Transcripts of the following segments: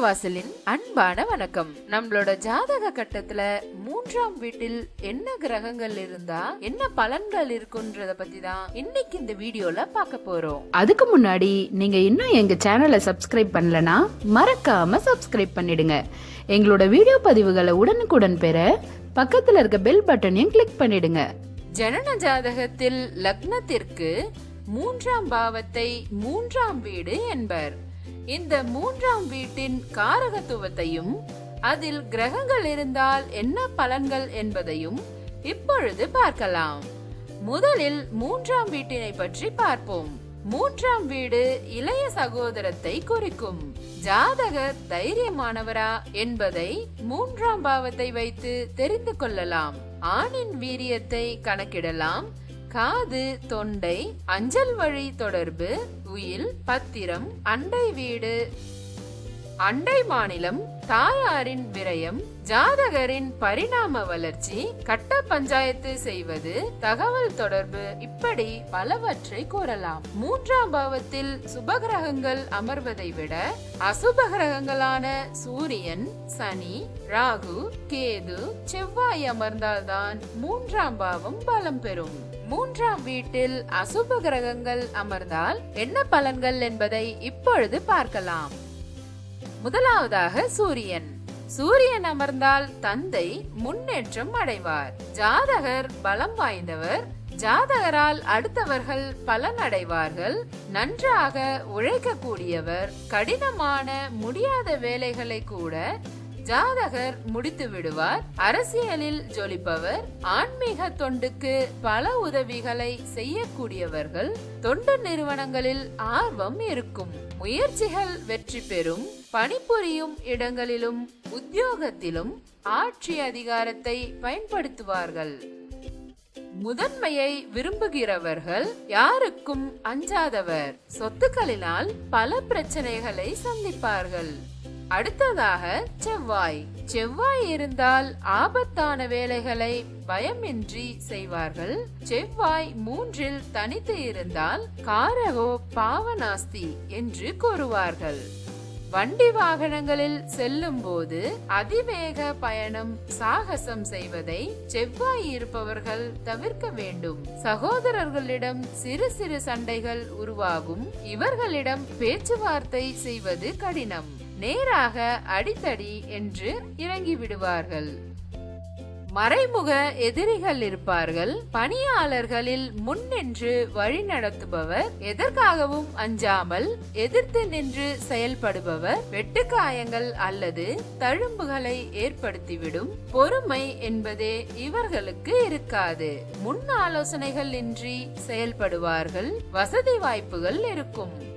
வாசலின் அன்பான வணக்கம். நம்மளோட ஜாதக கட்டத்துல மூன்றாம் வீட்டில் என்ன கிரகங்கள் இருந்தா என்ன பலன்கள் இருக்குன்றத பத்தி தான் இன்னைக்கு இந்த வீடியோல பார்க்க போறோம். அதுக்கு முன்னாடி நீங்க இன்னும் எங்க சேனலை சப்ஸ்கிரைப் பண்ணலனா மறக்காம சப்ஸ்கிரைப் பண்ணிடுங்க. எங்களோட வீடியோ பதிவுகளை உடனுக்குடன் பெற பக்கத்துல இருக்க பெல் பட்டனையும் கிளிக் பண்ணிடுங்க. ஜனன ஜாதகத்தில் லக்னத்திற்கு மூன்றாம் பாவத்தை மூன்றாம் வீடு என்பர். இந்த மூன்றாம் வீட்டின் காரகத்துவத்தையும் அதில் கிரகங்கள் இருந்தால் என்ன பலன்கள் என்பதையும் இப்பொழுது பார்க்கலாம். முதலில் மூன்றாம் வீட்டினை பற்றி பார்ப்போம். மூன்றாம் வீடு இளைய சகோதரத்தை குறிக்கும். ஜாதகர் தைரியமானவரா என்பதை மூன்றாம் பாவத்தை வைத்து தெரிந்து கொள்ளலாம். ஆணின் வீரியத்தை கணக்கிடலாம். காது தொண்டை அஞ்சல் வழி தொடர்பு உயில் பத்திரம் அண்டை வீடு. அண்டை மாநிலம் தாயாரின் விரயம் ஜாதகரின் பரிணாம வளர்ச்சி கட்ட பஞ்சாயத்து செய்வது தகவல் தொடர்பு இப்படி பலவற்றை கூறலாம். மூன்றாம் பாவத்தில் சுபகிரகங்கள் அமர்வதை விட அசுப கிரகங்களான சூரியன் சனி ராகு கேது செவ்வாய் அமர்ந்தால்தான் மூன்றாம் பாவம் பலம் பெறும். மூன்றாம் வீட்டில் அசுப கிரகங்கள் அமர்ந்தால் என்ன பலன்கள் என்பதை இப்பொழுது பார்க்கலாம். முதலாவதாக சூரியன். சூரியன் அமர்ந்தால் தந்தை முன்னேற்றம் அடைவார். ஜாதகர் பலம் வாய்ந்தவர். ஜாதகரால் அடுத்தவர்கள் பலன் அடைவார்கள். நன்றாக உழைக்கக்கூடியவர். கடினமான முடியாத வேலைகளை கூட ஜாதகர் முடித்து விடுவார். அரசியலில் ஜொலிப்பவர். ஆன்மீக தொண்டுக்கு பல உதவிகளை செய்யக்கூடியவர்கள். தொண்டு நிறுவனங்களில் ஆர்வம் இருக்கும். முயற்சிகள் வெற்றி பெறும். பணிபுரியும் இடங்களிலும் உத்தியோகத்திலும் ஆட்சி அதிகாரத்தை பயன்படுத்துவார்கள். முதன்மையை விரும்புகிறவர்கள் யாருக்கும் அஞ்சாதவர். சொத்துக்களினால் பல பிரச்சனைகளை சந்திப்பார்கள். அடுத்ததாக செவ்வாய். செவ்வாய் இருந்தால் ஆபத்தான வேலைகளை பயமின்றி செய்வார்கள். செவ்வாய் மூன்றில் தனித்து இருந்தால் காரகோ பாவனாஸ்தி என்று கூறுவார்கள். வண்டி வாகனங்களில் செல்லும் போது அதிவேக பயணம் சாகசம் செய்வதை செவ்வாய் இருப்பவர்கள் தவிர்க்க வேண்டும். சகோதரர்களிடம் சிறு சிறு சண்டைகள் உருவாகும். இவர்களிடம் பேச்சுவார்த்தை செய்வது கடினம். நேராக அடித்தடி என்று இறங்கி விடுவார்கள் மறைமுக எதிரிகள் இருப்பார்கள். பணியாளர்களில் முன்னின்று வழி நடத்துபவர் எதற்காகவும் அஞ்சாமல் எதிர்த்து நின்று செயல்படுபவர் வெட்டுக்காயங்கள் அல்லது தழும்புகளை ஏற்படுத்திவிடும் பொறுமை என்பதே இவர்களுக்கு இருக்காது. முன் ஆலோசனைகள் இன்றி செயல்படுவார்கள். வசதி வாய்ப்புகள் இருக்கும்.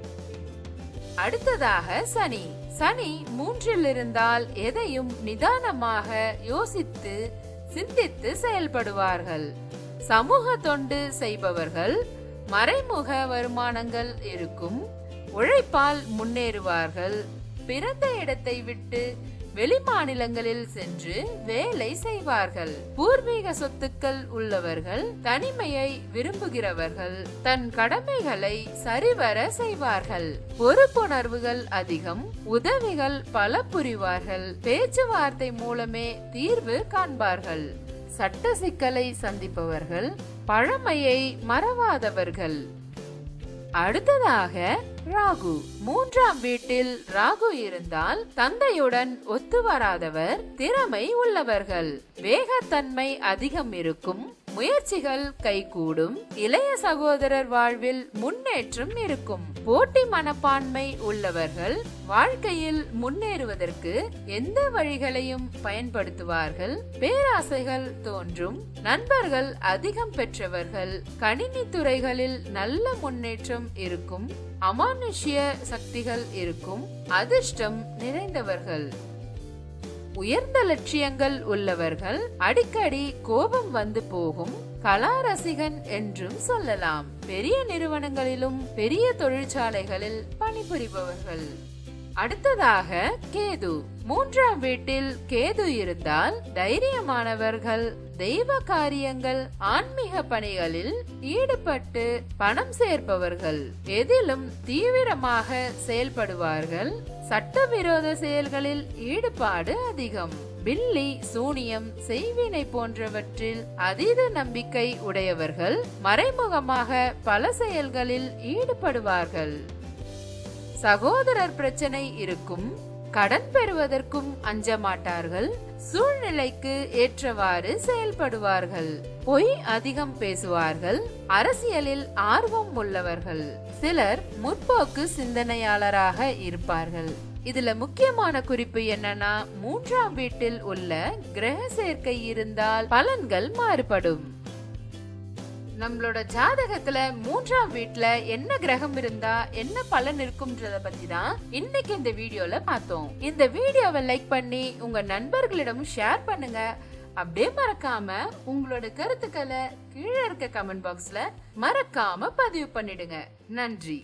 அடுத்ததாக சனி. சனி மூன்றில் இருந்தால் எதையும் நிதானமாக யோசித்து சிந்தித்து செயல்படுவார்கள். சமூக தொண்டு செய்பவர்கள் மறைமுக வருமானங்கள் இருக்கும் உழைப்பால் முன்னேறுவார்கள். பிறந்த இடத்தை விட்டு வெளிமாநிலங்களில் சென்று வேலை செய்வார்கள். பூர்வீக சொத்துக்கள் உள்ளவர்கள் தனிமையை விரும்புகிறவர்கள் தன் கடமைகளை சரிவர செய்வார்கள். பொறுப்புணர்வுகள் அதிகம் உதவிகள் பல புரிவார்கள். பேச்சுவார்த்தை மூலமே தீர்வு காண்பார்கள். சட்ட சிக்கலை சந்திப்பவர்கள் பழமையை மறவாதவர்கள். அடுத்ததாக ராகு. மூன்றாம் வீட்டில் ராகு இருந்தால் தந்தையுடன் ஒத்து வராதவர் திறமை உள்ளவர்கள். வேகத்தன்மை அதிகம் இருக்கும் முயற்சிகள் கைகூடும். இளைய சகோதரர் வாழ்வில் முன்னேற்றம் இருக்கும். போட்டி மனப்பான்மை உள்ளவர்கள் வாழ்க்கையில் முன்னேறுவதற்கு எந்த வழிகளையும் பயன்படுத்துவார்கள்? பேராசைகள் தோன்றும். நண்பர்கள் அதிகம் பெற்றவர்கள். கணினி துறைகளில் நல்ல முன்னேற்றம் இருக்கும். அமானுஷ்ய சக்திகள் இருக்கும். அதிர்ஷ்டம் நிறைந்தவர்கள். உயர்ந்த லட்சியங்கள் உள்ளவர்கள் அடிக்கடி கோபம் வந்து போகும் கலா ரசிகன் என்றும் சொல்லலாம். பெரிய நிறுவனங்களிலும் பெரிய தொழிற்சாலைகளில் பணிபுரிபவர்கள். அடுத்ததாக கேது. மூன்றாம் வீட்டில் கேது இருந்தால் தைரியமானவர்கள் தெய்வ காரியங்கள் ஆன்மீக பணிகளில் ஈடுபட்டு பணம் சேர்ப்பவர்கள் எதிலும் தீவிரமாக செயல்படுவார்கள். சட்டவிரோத செயல்களில் ஈடுபாடு அதிகம். பில்லி சூனியம் செய்வினை போன்றவற்றில் அதீத நம்பிக்கை உடையவர்கள் மறைமுகமாக பல செயல்களில் ஈடுபடுவார்கள். சகோதரர் பிரச்சனை இருக்கும் கடன் பெறுவதற்கும் அஞ்ச மாட்டார்கள் சூழ்நிலைக்கு ஏற்றவாறு செயல்படுவார்கள் பொய் அதிகம் பேசுவார்கள் அரசியலில் ஆர்வம் உள்ளவர்கள். சிலர் முற்போக்கு சிந்தனையாளராக இருப்பார்கள். இதுல முக்கியமான குறிப்பு என்னன்னா மூன்றாம் வீட்டில் உள்ள கிரக சேர்க்கை இருந்தால் பலன்கள் மாறுபடும். நம்மளோட ஜாதகத்துல மூன்றாம் வீட்டுல என்ன கிரகம் இருந்தா என்ன பலன் இருக்கும்ன்றத பத்தி தான் இன்னைக்கு இந்த வீடியோல பார்த்தோம். இந்த வீடியோவை லைக் பண்ணி உங்க நண்பர்களிடம் ஷேர் பண்ணுங்க. அப்படியே மறக்காம உங்களோட கருத்துக்களை கீழே இருக்க கமெண்ட் பாக்ஸ்ல மறக்காம பதிவு பண்ணிடுங்க. நன்றி.